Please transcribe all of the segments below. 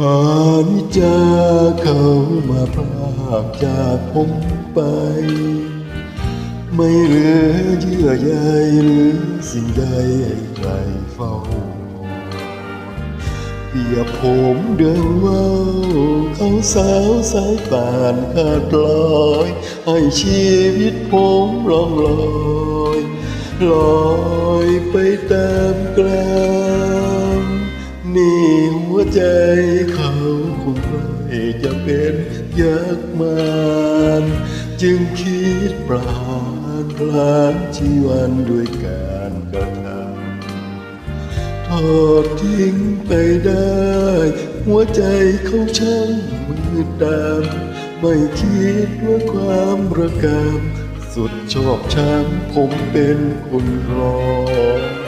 อานิจจาเขามาพรากจากผมไป ไม่เหลือเยื่อใยหรือสิ่งใดให้ใครเฝ้าเปียบผมเดินว่าวเขาสาวสายป่านขาดลอย ให้ชีวิตผมล่องลอย ลอยไปตามกลาง นี่หัวใจเขาคงไม่จะเป็นยักษ์มารจึงคิดปราณพลานชีวันด้วยการกระทำทอดทิ้งไปได้ หัวใจเขาช่างมืดดำไม่คิดว่าความระกำสุดชอบช้ำผมเป็นคนรอง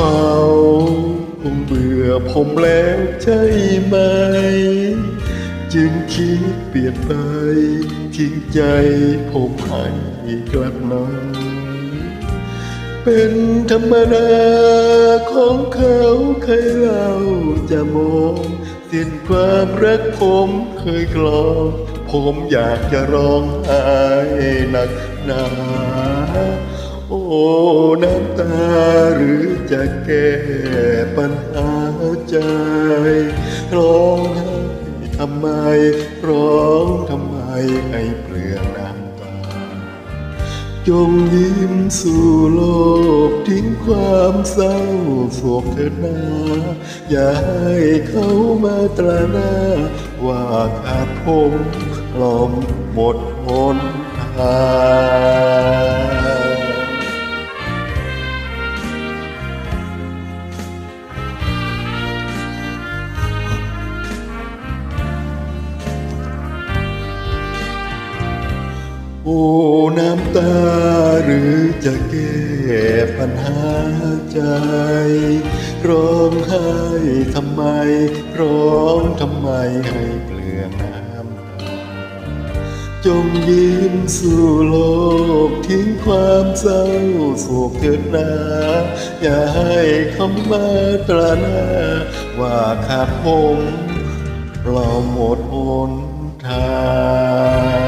เขาคงเบื่อผมแล้วใช่ไหม จึงคิดเปลี่ยนไป ทิ้งใจผมให้กลับนอนเป็นธรรมดาของเขาเคยเล่าจะมองสิ้นความรักผมเคยกลอผมอยากจะร้องไห้หนักหนา โอ้น้ำตาหรือจะแก้ปัญหาใจ ร้องไห้ทำไม ร้องทำไมให้เปลืองน้ำตา จงยิ้มสู่โลกทิ้งความเศร้าโศกเถิดนาอย่าให้เขามาตราหน้า ว่าขาดผมลอมหมดหนทาง โอ้น้ำตาหรือจะแก้ปัญหาใจ ร้องไห้ทำไม ร้องทำไมให้เปลืองน้ำตาจงยิ้มสู่โลกทิ้งความเศร้าโศกเถิดนาอย่าให้คำมาตราหน้า ว่าขาดผมเราหมดหนทาง